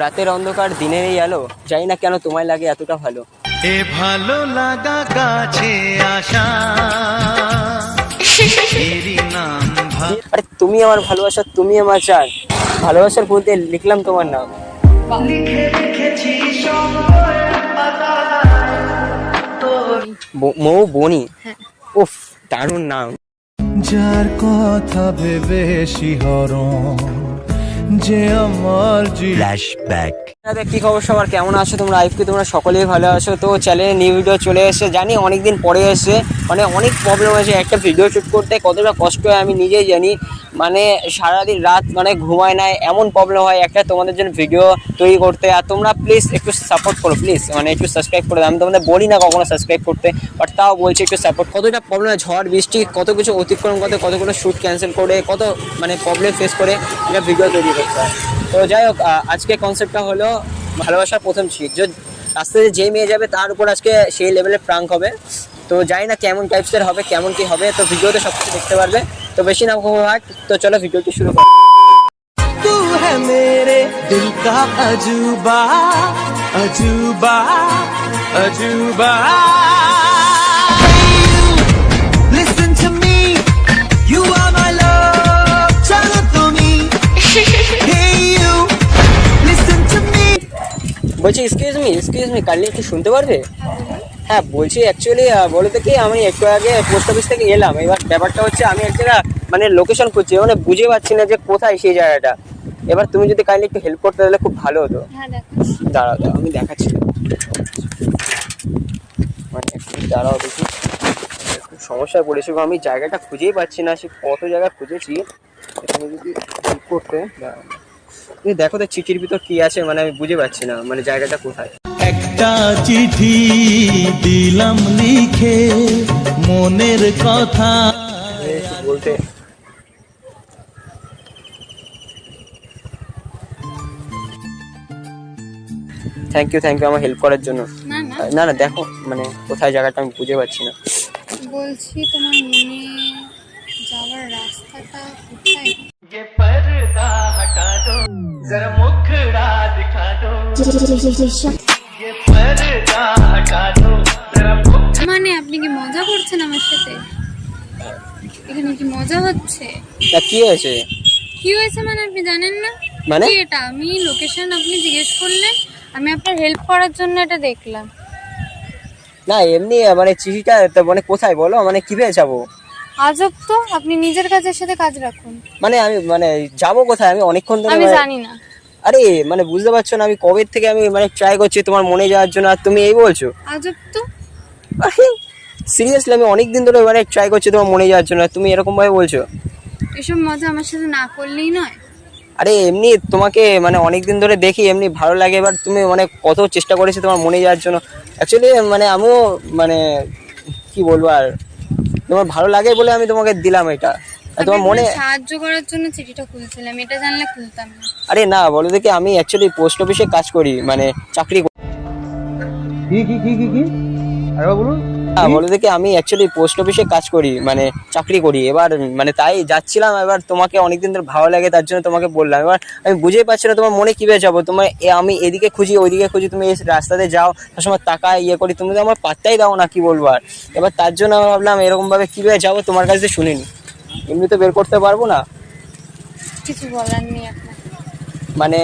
রাতের অন্ধকার দিনের এই আলো জানি না কেন তোমায় লাগে এতটা ভালো। এ ভালো লাগা গাছে আসা। নাম আরে তুমি আমার ভালোবাসা তুমি আমার চান ভালোবাসার বলতে লিখলাম তোমার নাম। মৌ বনি। উফ দারুণ নাম। যার কথা ভেবে শিহরণ যে আমার ফ্ল্যাশব্যাক আপনাদের কি খবর সবার? কেমন আছো তোমরা? আইফকে তোমরা সকলেই ভালো আছো। তো চ্যানেলে নিউ ভিডিও চলে এসেছে। জানি অনেক দিন পরে এসে মানে অনেক প্রবলেম হয়েছে। একটা ভিডিও শ্যুট করতে কতটা কষ্ট হয় আমি নিজেই জানি। মানে সারাদিন রাত মানে ঘুমায় না, এমন প্রবলেম হয় একটা তোমাদের জন্য ভিডিও তৈরি করতে। আর তোমরা প্লিজ একটু সাপোর্ট করো প্লিজ মানে একটু সাবস্ক্রাইব করে আমি তোমাদের বলি না কখনো সাবস্ক্রাইব করতে বাট তাও বলছি একটু সাপোর্ট কতটা প্রবলেম হয়? ঝড়, বৃষ্টি, কত কিছু অতিক্রম করতে কতগুলো শ্যুট ক্যান্সেল করে, কত মানে প্রবলেম ফেস করে এটা ভিডিও তৈরি করতে হয়। তো যাই হোক আজকে কনসেপ্টটা হলো ভালোবাসার প্রথম শীত যে রাস্তাতে যে মেয়ে যাবে তার উপর আজকে সেই লেভেলের প্রাঙ্ক হবে তো জানি না কেমন টাইপসের হবে কেমন কি হবে তো ভিডিওতে সব কিছু দেখতে পারবে তো বেশি না ঘুমাট তো চলো ভিডিওটি শুরু করি तू है मेरे दिल का अजूबा अजूबा अजूबा বলছি excuse me excuse me Kali একটু শুনতে পারবে? হ্যাঁ বলছি অ্যাকচুয়ালি বলতে কি আমি একটু আগে পোস্ট অফিস থেকে এলাম। এবার ব্যাপারটা হচ্ছে আমি এক জায়গা মানে লোকেশন খুঁজছি মানে বুঝে পাচ্ছি না যে কোথায় সেই জায়গাটা। এবার তুমি যদি কাইন্ডলি একটু হেল্প করতে তাহলে খুব ভালো হতো। হ্যাঁ দাঁড়াও দাঁড়াও আমি দেখাচ্ছি। মানে একটু দাঁড়াও দেখি। খুব সমস্যায় পড়েছি গো, আমি জায়গাটা খুঁজেই পাচ্ছি না সে কত জায়গা খুঁজেছি। তুমি যদি help করতে দাঁড়াও। দেখো তো চিঠির ভিতর কি আছে মানে আমি বুঝে পাচ্ছি না মানে জায়গাটা কোথায়। একটা চিঠি দিলাম লিখে মনের কথা। বলতে। থ্যাংক ইউ থ্যাংক ইউ আমার হেল্প করার জন্য। না না। না না দেখো মানে কোথায় জায়গাটা আমি বুঝে পাচ্ছি না। বলছি তোমার মনে जरा मुखड़ा दिखा दो ये पर्दा हटा दो जरा मुख মানে আপনি কি মজা করছেন আমার সাথে এখানে কি মজা হচ্ছে তা কি হয়েছে কি হয়েছে মানে আপনি জানেন না মানে? কি এটা আমি লোকেশন আপনি জিজ্ঞেস করলেন আমি আপনার হেল্প করার জন্য এটা দেখলাম না এমনি মানে চিঠিটা তো মানে কোথায় বলো মানে কিভাবে যাবো আজব তো আপনি নিজের কাজের সাথে কাজ রাখুন। মানে আমি মানে যাব কোথায়? আমি অনেকক্ষণ ধরে আমি মানে- জানি না। আরে মানে বুঝতে পারছ না আমি কবে থেকে আমি মানে ট্রাই করছি তোমার মনে যাওয়ার জন্য আর তুমি এই বলছো? আজব তো। আরে সিরিয়াসলি আমি অনেক দিন ধরে মানে ট্রাই করছি তোমার মনে যাওয়ার জন্য তুমি এরকম ভাবে বলছো? এসব মজা আমার সাথে না করলেই নয়। আরে এমনি তোমাকে মানে অনেক দিন ধরে দেখি এমনি ভালো লাগে এবার তুমি মানে কত চেষ্টা করেছি তোমার মনে যাওয়ার জন্য। অ্যাকচুয়ালি মানে আমিও মানে কি বলব আর? তোমার ভালো লাগে বলে আমি তোমাকে দিলাম এটা। তোমার মনে সাহায্য করার জন্য চিঠিটা খুলছিলাম এটা জানলে খুলতাম না। আরে না বলো দেখি আমি অ্যাকচুয়ালি পোস্ট অফিসে কাজ করি মানে চাকরি কি কি কি কি কি? আরে বলুন। হ্যাঁ বলে দেখি আমি অ্যাকচুয়ালি পোস্ট অফিসে কাজ করি মানে চাকরি করি। এবার মানে তাই যাচ্ছিলাম এবার তোমাকে অনেকদিন ধরে ভালো লাগে তার জন্য তোমাকে বললাম। এবার আমি বুঝেই পাচ্ছি না তোমার মনে কীভাবে যাব। তোমার এ আমি এদিকে খুঁজি ওইদিকে খুঁজি তুমি এই রাস্তাতে যাও সবসময় তাকায় ইয়ে করি। তুমি তো আমার পাত্তাই দাও না কি বলব আর। এবার তার জন্য আমি ভাবলাম এরকম ভাবে কীভাবে যাব তোমার কাছে শুনিনি। এমনি তো বের করতে পারব না। কিছু বলার নেই মানে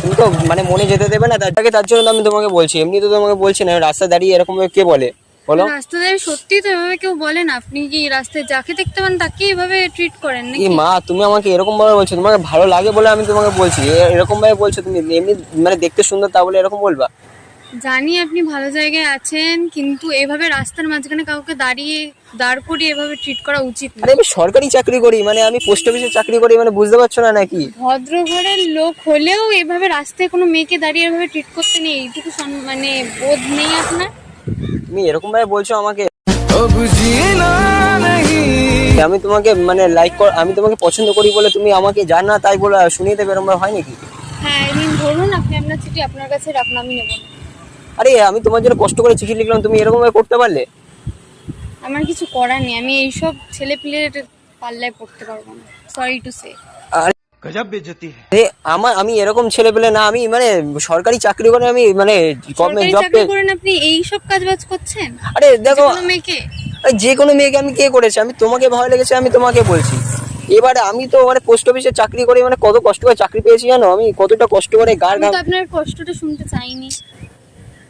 তুমি তো মানে মনে যেতে দেবে না তার আগে তার জন্য তো আমি তোমাকে বলছি। এমনি তো তোমাকে বলছি না রাস্তা দাঁড়িয়ে এরকম ভাবে কে বলে? বলো। রাস্তা দিয়ে সত্যি তো এভাবে কেউ বলেন আপনি কি রাস্তায় যাকে দেখতে পান তাকে এভাবে ট্রিট করেন নাকি? মা তুমি আমাকে এরকম ভাবে বলছো তোমাকে ভালো লাগে বলে আমি তোমাকে বলছি। এরকম ভাবে বলছো তুমি এমনি মানে দেখতে সুন্দর তা বলে এরকম বলবা? জানি আপনি ভালো জায়গায় আছেন কিন্তু এভাবে রাস্তার মাঝখানে কাউকে দাঁড়িয়ে দাঁড় করিয়ে এভাবে ট্রিট করা উচিত না। আরে আমি সরকারি চাকরি করি মানে আমি পোস্ট অফিসে চাকরি করি মানে বুঝতে পারছ না নাকি? ভদ্র ঘরের লোক হলেও এভাবে রাস্তায় কোনো মেয়েকে দাঁড়িয়ে এভাবে ট্রিট করতে নেই এইটুকু মানে বোধ নেই আপনার? তুমি এরকম ভাবে বলছো আমাকে? আমি তোমাকে মানে লাইক কর আমি তোমাকে পছন্দ করি বলে তুমি আমাকে জানা না তাই বলে শুনিয়ে দেবে এরকম হয় নাকি? হ্যাঁ নিন ধরুন আপনি আপনার চিঠি আপনার কাছে রাখুন আমি নেব আরে আমি তোমার জন্য কষ্ট করে চিঠি লিখলাম তুমি এরকম ভাবে করতে পারলে? আমার কিছু করার নেই আমি এইসব ছেলে পিলের পাল্লায় পড়তে পারব না। সরি টু সে গজব বেজতি আমার আমি এরকম ছেলে পেলে না আমি মানে সরকারি চাকরি করে আমি মানে গভর্নমেন্ট জব করেন আপনি এই সব কাজবাজ করছেন? আরে দেখো মেয়েকে? যে কোনো মেয়েকে আমি কে করেছি? আমি তোমাকে ভয় লেগেছে আমি তোমাকে বলছি। এবারে আমি তো মানে পোস্ট অফিসে চাকরি করে মানে কত কষ্ট করে চাকরি পেয়েছি জানো? আমি কতটা কষ্ট করে গার গার আপনার কষ্টটা শুনতে চাইনি।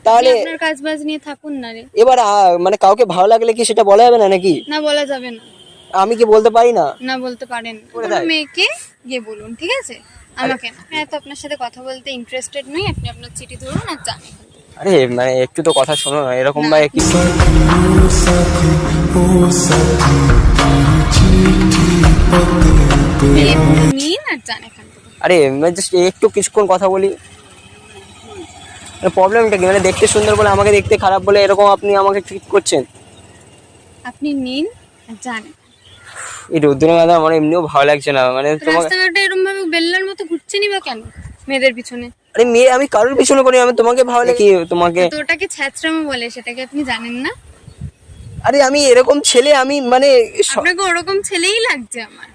তাহলে আপনার কাজবাজ নিয়ে থাকুন না রে। এবার মানে কাউকে ভালো লাগলে কি সেটা বলা যাবে না নাকি? না বলা যাবে না। আমি কি বলতে পারি না? না বলতে পারেন। মেয়েকে গিয়ে বলুন ঠিক আছে? আমাকে না আমি তো আপনার সাথে কথা বলতে ইন্টারেস্টেড নই আপনি আপনার চিঠি ধরুন আর যান আরে মানে একটু তো কথা শোনো না এরকম। ভাই কি নিন আর যান এখান থেকে। আরে জাস্ট একটু কিছুক্ষণ কথা বলি। প্রবলেমটা কি? মানে দেখতে সুন্দর বলে আমাকে দেখতে খারাপ বলে এরকম আপনি আমাকে ট্রিট করছেন? আপনি নিন আর যান এই রৌদ্র দাদা আমার এমনিও ভালো লাগছে না। মানে তোমাকে রাস্তাঘাটে এরকম ভাবে বেল্লার মতো ঘুরছেনি বা কেন? মেয়েদের পিছনে। আরে মেয়ে আমি কারোর পিছনে করি আমি তোমাকে ভালো লাগে তোমাকে তো ওটাকে ছ্যাচরামো বলে সেটাকে আপনি জানেন না? আরে আমি এরকম ছেলে আমি মানে আপনাকে ওরকম ছেলেই লাগছে আমার।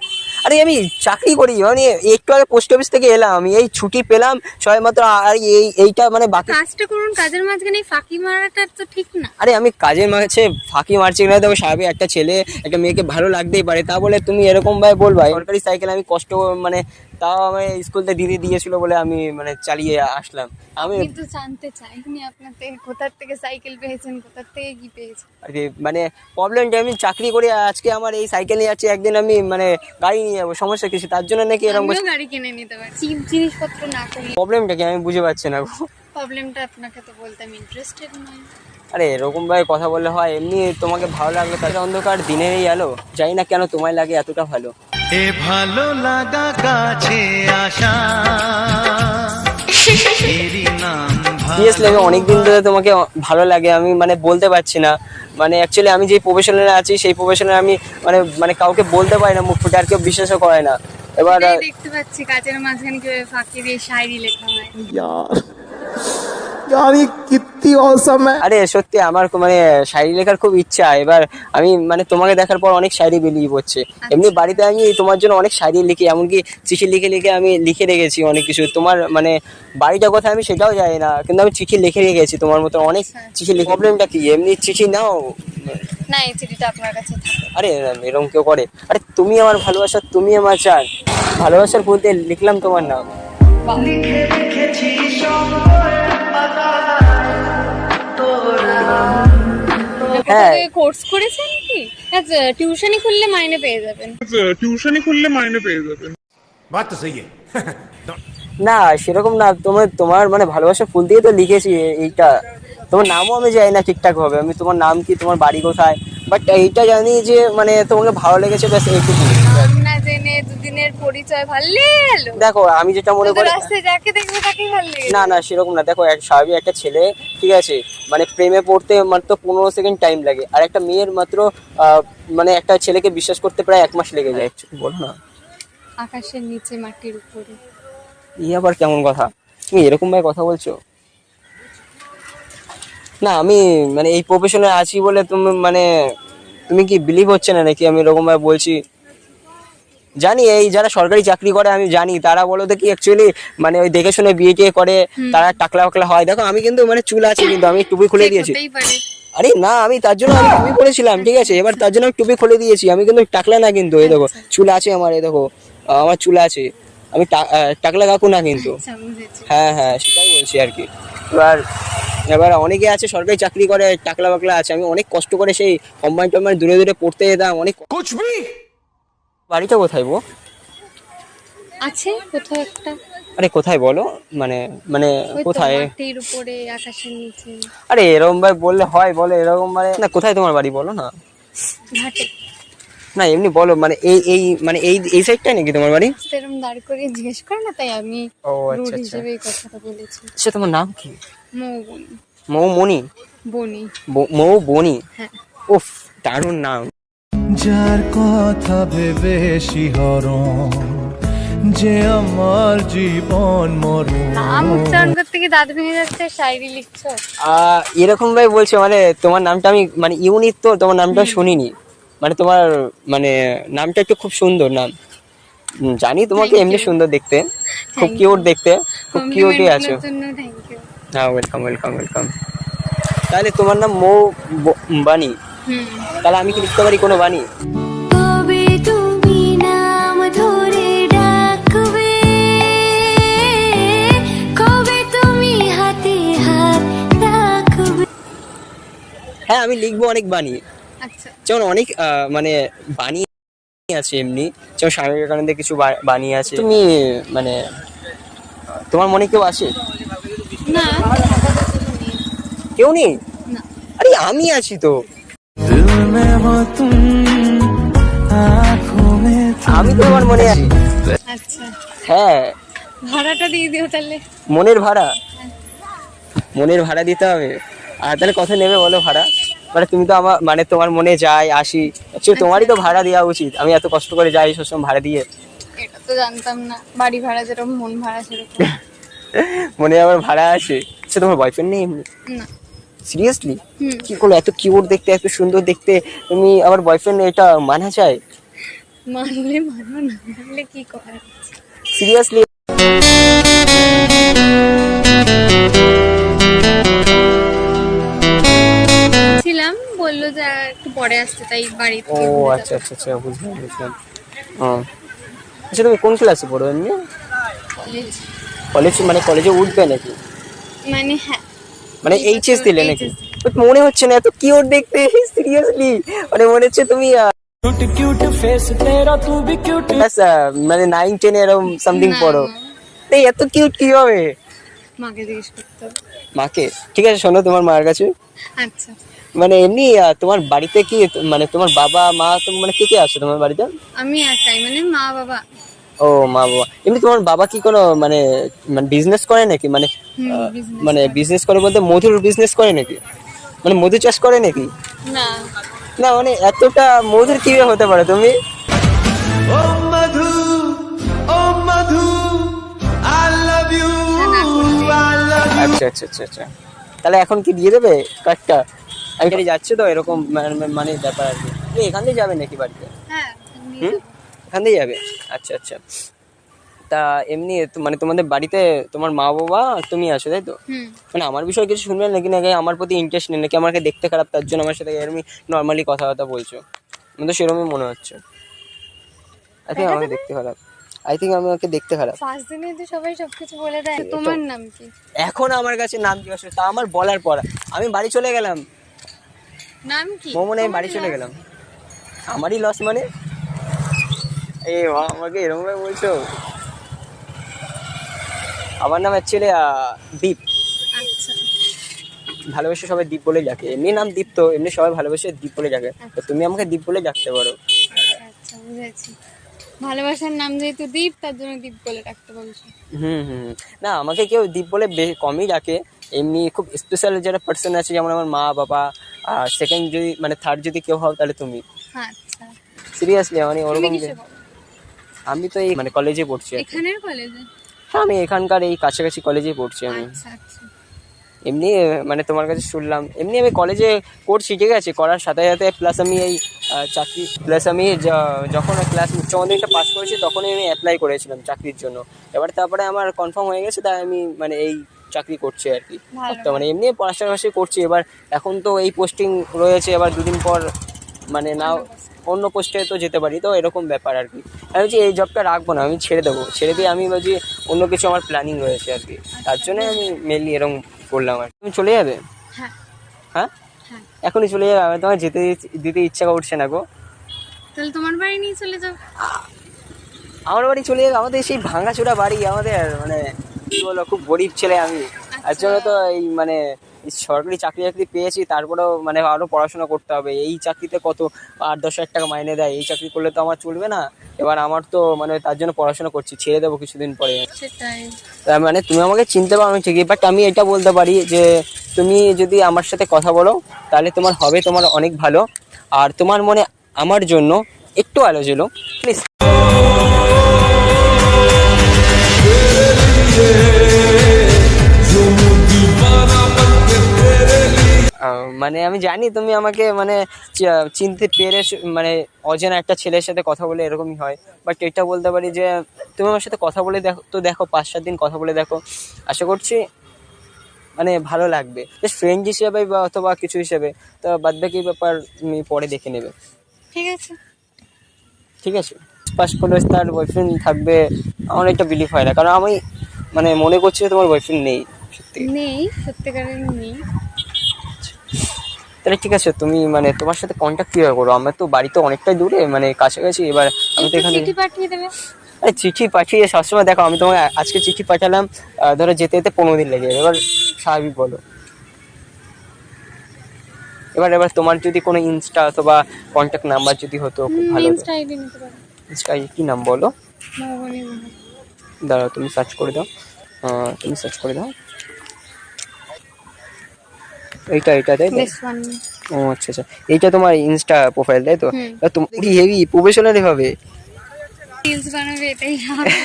আরে আমি চাকরি করি মানে একটু আগে পোস্ট অফিস থেকে এলাম আমি এই ছুটি পেলাম সবাই মাত্র আর এই এইটা মানে বাকি কাজটা করুন কাজের মাঝখানে ফাঁকি মারাটা তো ঠিক না। আরে আমি কাজের মাঝে ফাঁকি মারছি না তো স্বাভাবিক একটা ছেলে একটা মেয়েকে ভালো লাগতেই পারে তা বলে তুমি এরকম ভাবে বলবা সরকারি সাইকেল আমি কষ্ট মানে তাও আমি স্কুলতে দিদি দিয়েছিল বলে আমি মানে চালিয়ে আসলাম। আমি আমি তো জানতে চাইনি আপনার থেকে কোথার থেকে সাইকেল পেয়েছেন কোথার থেকে কি পেয়েছেন? আর মানে প্রবলেমটা আমি চাকরি করে আজকে আমার এই সাইকেল নিয়ে যাচ্ছি একদিন আমি মানে গাড়ি নিয়ে যাব সমস্যা কিছু তার জন্য নাকি এরকম গাড়ি কিনে নিতে পারি। চিপ জিনিসপত্র না করি প্রবলেমটা কি আমি বুঝে পাচ্ছি না। প্রবলেমটা আপনাকে তো বলতে আমি ইন্টারেস্টেড নই। আরে এরকম ভাবে কথা বললে হয় এমনি তোমাকে ভালো লাগল তাহলে অন্ধকার দিনেরই আলো জানি না কেন তোমায় লাগে এতটা ভালো। এ ভালো লাগা কাছে আসা সিরিয়াসলি আমি অনেকদিন ধরে তোমাকে ভালো লাগে আমি মানে বলতে পারছি না। মানে অ্যাকচুয়ালি আমি যে প্রফেশনে আছি সেই প্রফেশনে আমি মানে মানে কাউকে বলতে পারি না মুখ ফুটে আর কেউ বিশ্বাসও করে না। এবার দেখতে পাচ্ছি কাজের মাঝখানে কীভাবে ফাঁকি দিয়ে শায়রি লেখা হয়। यार यार ये कितनी औसम है আরে সত্যি আমার খুব মানে শায়রি লেখার খুব ইচ্ছা এবার আমি মানে তোমাকে দেখার পর অনেক শায়রি বেরিয়ে পড়ছে এমনি বাড়িতে আমি তোমার জন্য অনেক শায়রি লিখি এমনকি চিঠি লিখে লিখে আমি লিখে রেখেছি অনেক কিছু তোমার মানে বাড়িটা কোথায় আমি সেটাও জানি না কিন্তু আমি চিঠি লিখে রেখেছি তোমার মতো অনেক চিঠি লিখে প্রবলেমটা কি এমনি চিঠি নাও না এই চিঠিটা আপনার কাছে থাকে আরে এরকম কেউ করে আরে তুমি আমার ভালোবাসা তুমি আমার চান ভালোবাসার বলতে লিখলাম তোমার নাম হ্যাঁ। হ্যাঁ। কোর্স করেছেন কি? আচ্ছা খুললে মাইনে পেয়ে যাবেন। আচ্ছা, খুললে মাইনে পেয়ে যাবেন। না সেরকম না। তোমার তোমার মানে ভালোবাসা ফুল দিয়ে তো লিখেছি এইটা। তোমার নামও আমি জানি না ঠিকঠাক হবে। আমি তোমার নাম কি তোমার বাড়ি কোথায়? বাট এইটা জানি যে মানে তোমাকে ভালো লেগেছে ব্যাস এইটুকু না জেনে দুদিনের পরিচয় ভালো গেল দেখো আমি যেটা মনে করি রাস্তায় যাকে দেখব তাকেই ভালো লেগে না না সেরকম না। দেখো এক স্বাভাবিক একটা ছেলে ঠিক আছে? মানে প্রেমে পড়তে মাত্র পনেরো সেকেন্ড টাইম লাগে। আর একটা মেয়ের মাত্র মানে একটা ছেলেকে বিশ্বাস করতে প্রায় এক মাস লেগে যায়। বলো না। আকাশের নিচে মাটির উপরে। ই আবার কেমন কথা? তুমি এরকম ভাবে কথা বলছো? না আমি মানে এই প্রফেশনে আছি বলে তুমি মানে তুমি কি বিলিভ হচ্ছে না নাকি? আমি এরকম ভাবে বলছি। জানি এই যারা সরকারি চাকরি করে আমি জানি। তারা বলো দেখি অ্যাকচুয়ালি মানে ওই দেখে শুনে বিয়ে টিয়ে করে তারা টাকলা ফাকলা হয়। দেখো আমি কিন্তু মানে চুল আছে কিন্তু আমি টুপি খুলে দিয়েছি। আরে না আমি তার জন্য আমি টুপি করেছিলাম ঠিক আছে? এবার তার জন্য আমি টুপি খুলে দিয়েছি। আমি কিন্তু টাকলা না কিন্তু এই দেখো চুল আছে আমার এই দেখো আমার চুল আছে। আমি টাকলা কাকু না কিন্তু। আচ্ছা হ্যাঁ হ্যাঁ সেটাই বলছি আর কি। এবার এবার অনেকে আছে সরকারি চাকরি করে টাকলা বাকলা আছে। আমি অনেক কষ্ট করে সেই কম্বাইন টম্বাইন দূরে দূরে পড়তে যেতাম অনেক বাড়িটা কোথায় বো? আছে কোথাও একটা। আরে কোথায় বলো? মানে মানে কোথায়? মাটির উপরে আকাশের নিচে। আরে এরকম ভাই বললে হয় বলো এরকম মানে না কোথায় তোমার বাড়ি বলো না? ঘাটে। না এমনি বলো মানে এই এই মানে এই এই সাইডটাই নাকি তোমার বাড়ি? এরকম দাঁড় করে জিজ্ঞেস করে না তাই আমি ও আচ্ছা আচ্ছা। কথাটা বলেছি। সে তোমার নাম কি? মৌ বনি মৌ মনি বনি। মৌ বনি হ্যাঁ। উফ দারুণ নাম। যার কথা ভেবে শিহরণ যে আমার জীবন মরণ। নাম উচ্চারণ করতে দাঁত ভেঙে যাচ্ছে শায়রি লিখছো। এরকম ভাই বলছে মানে তোমার নামটা আমি মানে ইউনিক তো তোমার নামটা শুনিনি। মানে তোমার মানে নামটা একটু খুব সুন্দর নাম। জানি তোমাকে এমনি সুন্দর দেখতে। খুব কিউট দেখতে। খুব কিউটই আছো। হ্যাঁ ওয়েলকাম ওয়েলকাম ওয়েলকাম তাহলে তোমার নাম মৌ বাণী? তাহলে আমি কি লিখতে পারি কোনো বাণী? হ্যাঁ আমি লিখব অনেক বাণী। আচ্ছা। যেমন অনেক মানে বাণী আছে এমনি। যেমন স্বামী বিবেকানন্দের কিছু বাণী আছে। তুমি মানে তোমার মনে কেউ আসে না। কেউ নেই? আরে আমি আছি তো। আমি তো আমার মনে আছি। আচ্ছা। হ্যাঁ। ভাড়াটা দিয়ে দিও তাহলে। মনের ভাড়া? মনের ভাড়া দিতে হবে। আর তাহলে কত নেবে বলো ভাড়া? মানে তুমি তো আমার মানে তোমার মনে যাই আসি। আচ্ছা। তোমারই তো ভাড়া দেওয়া উচিত। আমি এত কষ্ট করে যাই সবসময় ভাড়া দিয়ে। এটা তো জানতাম না। বাড়ি ভাড়া যেরকম মন ভাড়া সেরকম। মনে আমার ভাড়া আছে। সে তোমার বয়ফ্রেন্ড নেই এমনি? না। সিরিয়াসলি কি করল? এত কিউট দেখতে এত সুন্দর দেখতে। তুমি আমার বয়ফ্রেন্ড এটা মানা চায় মানলে মানো না মানলে কি করার সিরিয়াসলি ছিলাম বলল যে একটু পরে আসতে তাই বাড়ি ও আচ্ছা আচ্ছা আচ্ছা বুঝলাম বুঝলাম। আচ্ছা তুমি কোন ক্লাসে পড়ো এমনি? কলেজ মানে কলেজে উঠবে নাকি? মানে হ্যাঁ। মানে এইচএস দিলে নাকি? মনে হচ্ছে না এত কিউট দেখতে। সিরিয়াসলি মানে মনে হচ্ছে তুমি কিউট ফ্রেশ কিউট মানে নাইন টেন এরকম সামথিং পড়ো। এই এত কিউট কি হবে মাকে জিজ্ঞেস করতে মাকে? ঠিক আছে শোনো তোমার মার কাছে। আচ্ছা। মানে এমনি তোমার বাড়িতে কি মানে তোমার বাবা মা মানে কে কে আছে তোমার বাড়িতে? আমি একাই মানে মা বাবা। ও মা বাবা। এমনি তোমার বাবা কি কোনো মানে মানে বিজনেস করে নাকি? মানে মানে বিজনেস করে বলতে মধুর বিজনেস করে নাকি? মানে মধু চাষ করে নাকি? না। না মানে এতটা মধুর কীভাবে হতে পারে তুমি? ও মধু ও মধু আই লাভ ইউ আচ্ছা আচ্ছা আচ্ছা আচ্ছা। তাহলে এখন কি দিয়ে দেবে কার্ডটা? আমি যাচ্ছে তো এরকম মানে, মানে ব্যাপার আর কি। এখান থেকে যাবে নাকি বাড়িতে? হ্যাঁ হুম? যাব। এখান দিয়ে যাবে আচ্ছা আচ্ছা। তা এমনি মানে তোমাদের বাড়িতে তোমার মা বাবা তুমি আছো তাই তো? মানে আমার বিষয়ে কিছু শুনবে নাকি? নাকি আমার প্রতি ইন্টারেস্ট নেই? নাকি আমাকে দেখতে খারাপ? তার জন্য আমার সাথে এরকম নর্মালি কথাবার্তা বলছো? আমার তো সেরকমই মনে হচ্ছে। আই থিঙ্ক আমাকে দেখতে খারাপ। আই থিঙ্ক আমি ওকে দেখতে খারাপ। ফার্স্ট দিনে তো সবাই সবকিছু বলে দেয়। তোমার নাম কি? এখন আমার কাছে নাম কি আসলে? তা আমার বলার পর। আমি বাড়ি চলে গেলাম। নাম কি? মোমনে আমি বাড়ি চলে গেলাম। আমারই লস মানে? এ মা আমাকে এরকম ভাবে বলছো? আমার নাম অ্যাকচুয়ালি দীপ। আচ্ছা। ভালোবেসে সবাই দীপ বলে ডাকে এমনি নাম দীপ তো এমনি সবাই ভালোবেসে দীপ বলে ডাকে তো তুমি আমাকে দীপ বলে ডাকতে পারো। আচ্ছা আচ্ছা বুঝেছি। ভালোবাসার নাম যেহেতু দীপ তার জন্য দীপ বলে বলছি। হুম হুম। না আমাকে কেউ দীপ বলে কমই ডাকে। এমনি খুব স্পেশাল যারা পার্সন আছে যেমন আমার মা বাবা আর সেকেন্ড যদি মানে থার্ড যদি কেউ হও তাহলে তুমি। আচ্ছা। সিরিয়াসলি মানে ওরকম? আমি তো এই মানে কলেজে পড়ছি এখানের কলেজে হ্যাঁ আমি এখানকার এই কাছাকাছি কলেজেই পড়ছি আমি। আচ্ছা আচ্ছা। এমনি মানে তোমার কাছে শুনলাম এমনি আমি কলেজে করছি ঠিক আছে করার সাথে সাথে প্লাস আমি এই চাকরি প্লাস আমি য- যখন ক্লাস উচ্চ মাধ্যমিকটা পাস করেছি তখনই আমি অ্যাপ্লাই করেছিলাম চাকরির জন্য। এবার তারপরে আমার কনফার্ম হয়ে গেছে তাই আমি মানে এই চাকরি করছি আর কি। তো মানে এমনি পাশাপাশি করছি এবার এখন তো এই পোস্টিং রয়েছে এবার দুদিন পর মানে নাও অন্য পোস্টে তো যেতে পারি তো এরকম ব্যাপার আর কি। আমি বলছি এই জবটা রাখব না আমি ছেড়ে দেবো। ছেড়ে দিয়ে আমি বলছি অন্য কিছু আমার প্ল্যানিং রয়েছে আর কি। তার জন্য আমি মেনলি এরকম করলাম আর তুমি চলে যাবে? হ্যাঁ। হ্যাঁ? হ্যাঁ। এখনই চলে যাবে আমি তোমার যেতে দিতে ইচ্ছা করছে না গো। তাহলে তোমার বাড়ি নিয়ে চলে যাও। আমার বাড়ি চলে যাবে আমাদের সেই ভাঙাচোরা বাড়ি আমাদের মানে কি বলো খুব গরিব ছেলে আমি। তার জন্য তো এই মানে সরকারি চাকরি চাকরি পেয়েছি তারপরেও মানে আরও পড়াশোনা করতে হবে। এই চাকরিতে কত আট দশ হাজার টাকা মাইনে দেয় এই চাকরি করলে তো আমার চলবে না। এবার আমার তো মানে তার জন্য পড়াশোনা করছি ছেড়ে দেবো কিছুদিন পরে। তার মানে তুমি আমাকে চিনতে পারো ঠিকই বাট আমি এটা বলতে পারি যে তুমি যদি আমার সাথে কথা বলো তাহলে তোমার হবে তোমার অনেক ভালো। আর তোমার মনে আমার জন্য একটু আলো ছিল প্লিজ মানে আমি জানি তুমি আমাকে মানে চিনতে পেরে মানে অজানা একটা ছেলের সাথে কথা বলে এরকমই হয়। বাট এটা বলতে পারি যে তুমি আমার সাথে কথা বলে দেখো তো দেখো পাঁচ সাত দিন কথা বলে দেখো। আশা করছি মানে ভালো লাগবে। জাস্ট ফ্রেন্ড হিসেবে বা অথবা কিছু হিসেবে। তো বাদ বাকি ব্যাপার তুমি পরে দেখে নেবে। ঠিক আছে। ঠিক আছে? পাস করলে তার বয়ফ্রেন্ড থাকবে আমার এটা বিলিভ হয় না। কারণ আমি মানে মনে করছি যে তোমার বয়ফ্রেন্ড নেই। সত্যি। নেই সত্যিকারের নেই। তাহলে ঠিক আছে তুমি মানে তোমার সাথে কন্ট্যাক্ট কীভাবে করো আমার তো বাড়ি তো অনেকটাই দূরে মানে কাছাকাছি এবার আমি তো এখানে চিঠি পাঠিয়ে দেবে? আরে চিঠি পাঠিয়ে সবসময় দেখো আমি তোমাকে আজকে চিঠি পাঠালাম ধরো যেতে যেতে পনেরো দিন লেগে যাবে এবার স্বাভাবিক বলো। এবার এবার তোমার যদি কোনো ইনস্টা অথবা কন্ট্যাক্ট নাম্বার যদি হতো খুব ভালো ইনস্টা আইডি নিতে পারো। ইনস্টা কি নাম বলো? দাঁড়াও তুমি সার্চ করে দাও। তুমি সার্চ করে দাও। এইটা এইটা তাই ও আচ্ছা আচ্ছা। এইটা তোমার ইনস্টা প্রোফাইল তাই তো? তুমি হেভি প্রফেশনালি ভাবে রিলস বানাবে এটাই হবে।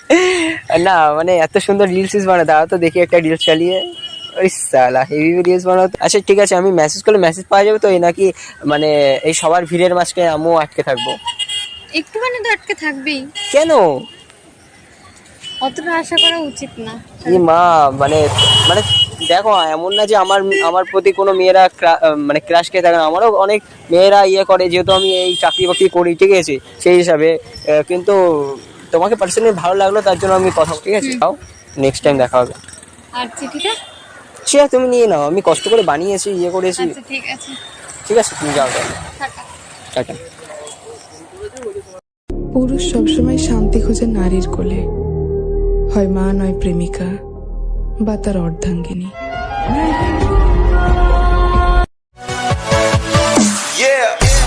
না মানে এত সুন্দর রিলস বানায় দাঁড়া তো দেখি একটা রিলস চালিয়ে। ওই সালা হেভি রিলস বানাও। আচ্ছা ঠিক আছে আমি মেসেজ করলে মেসেজ পাওয়া যাবে তো? এই নাকি মানে এই সবার ভিড়ের মাঝখানে আমিও আটকে থাকব? একটুখানি তো আটকে থাকবেই। কেন? অতটা আশা করা উচিত না। ই মা মানে মানে দেখো এমন না যে আমার আমার প্রতি কোনো মেয়েরা মানে ক্রাশ খেয়ে থাকে না। আমারও অনেক মেয়েরা ইয়ে করে যেহেতু আমি এই চাকরি বাকরি করি ঠিক আছে? সেই হিসাবে কিন্তু তোমাকে পার্সোনালি ভালো লাগল তার জন্য আমি কথা ঠিক আছে? তাও নেক্সট টাইম দেখা হবে। আর চিঠিটা সে তুমি নিয়ে নাও আমি কষ্ট করে বানিয়েছি ইয়ে করেছি। আচ্ছা ঠিক আছে। ঠিক আছে তুমি যাও তাহলে। টাটা। পুরুষ সবসময় শান্তি খোঁজে নারীর কোলে। হয় মা নয় প্রেমিকা। बतर अर्धांगिनी Yeah.